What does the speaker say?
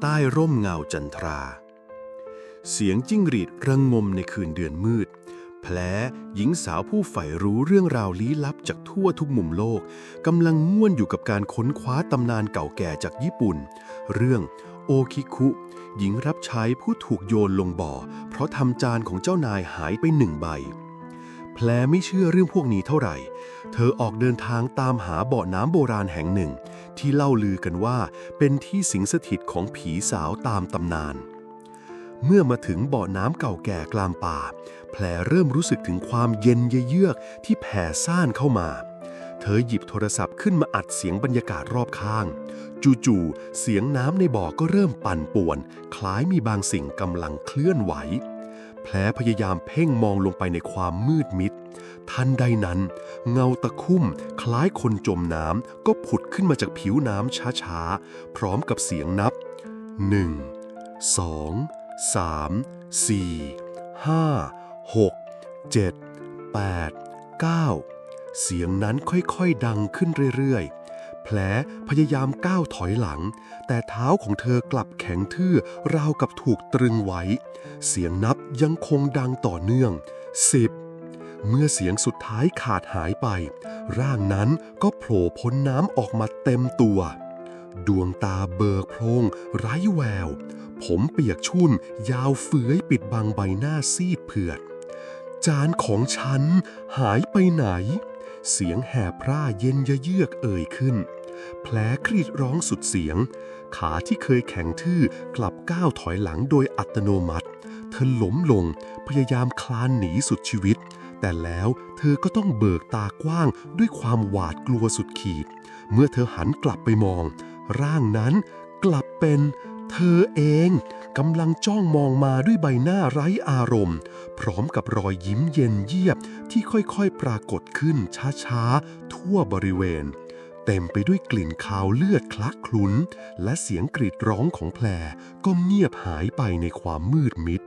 ใต้ร่มเงาจันทรา เสียงจิ้งหรีดระงมในคืนเดือนมืด แผลหญิงสาวผู้ใฝ่รู้เรื่องราวลี้ลับจากทั่วทุกมุมโลกกำลังง่วนอยู่กับการค้นคว้าตำนานเก่าแก่จากญี่ปุ่น เรื่องโอคิคุ หญิงรับใช้ผู้ถูกโยนลงบ่อ เพราะทำจานของเจ้านายหายไปหนึ่งใบแผลไม่เชื่อเรื่องพวกนี้เท่าไหร่ เธอออกเดินทางตามหาบ่อน้ำโบราณแห่งหนึ่ง ที่เล่าลือกันว่าเป็นที่สิงสถิตของผีสาวตามตำนาน เมื่อมาถึงบ่อน้ำเก่าแก่กลางป่า แผลเริ่มรู้สึกถึงความเย็นเยือกที่แผ่ซ่านเข้ามา เธอหยิบโทรศัพท์ขึ้นมาอัดเสียงบรรยากาศรอบข้าง จู่ๆเสียงน้ำในบ่อก็เริ่มปั่นป่วน คล้ายมีบางสิ่งกำลังเคลื่อนไหว แผลพยายามเพ่งมองลงไปในความมืดมิด ทันใดนั้น เงาตะคุ่มคล้ายคนจมน้ำก็ผุดขึ้นมาจากผิวน้ำช้าๆ พร้อมกับเสียงนับ 1 2 3 4 5 6 7 8 9 เสียงนั้นค่อยๆ ดังขึ้นเรื่อยๆ แผลพยายามก้าวถอยหลัง แต่เท้าของเธอกลับแข็งทื่อราวกับถูกตรึงไว้ เสียงนับยังคงดังต่อเนื่อง 10 เมื่อเสียงสุดท้ายขาดหายไป ร่างนั้นก็โผล่พ้นน้ำออกมาเต็มตัว ดวงตาเบิกโพรงไร้แวว ผมเปียกชุ่นยาวเฟื้อยปิดบังใบหน้าซีดเผือด จานของฉันหายไปไหน เสียงแหบพร่าเย็นยะเยือกเอ่ยขึ้น แผลครีดร้องสุดเสียง ขาที่เคยแข็งทื่อกลับก้าวถอยหลังโดยอัตโนมัติเธอล้มลงพยายามคลานหนีสุดชีวิต แต่แล้วเธอก็ต้องเบิกตากว้างด้วยความหวาดกลัวสุดขีด เมื่อเธอหันกลับไปมอง ร่างนั้นกลับเป็นเธอเองกำลังจ้องมองมาด้วยใบหน้าไร้อารมณ์ พร้อมกับรอยยิ้มเย็นเยียบที่ค่อยๆปรากฏขึ้นช้าๆ ทั่วบริเวณ เต็มไปด้วยกลิ่นคาวเลือดคลักคลุ้น และเสียงกรีดร้องของแผลก็เงียบหายไปในความมืดมิด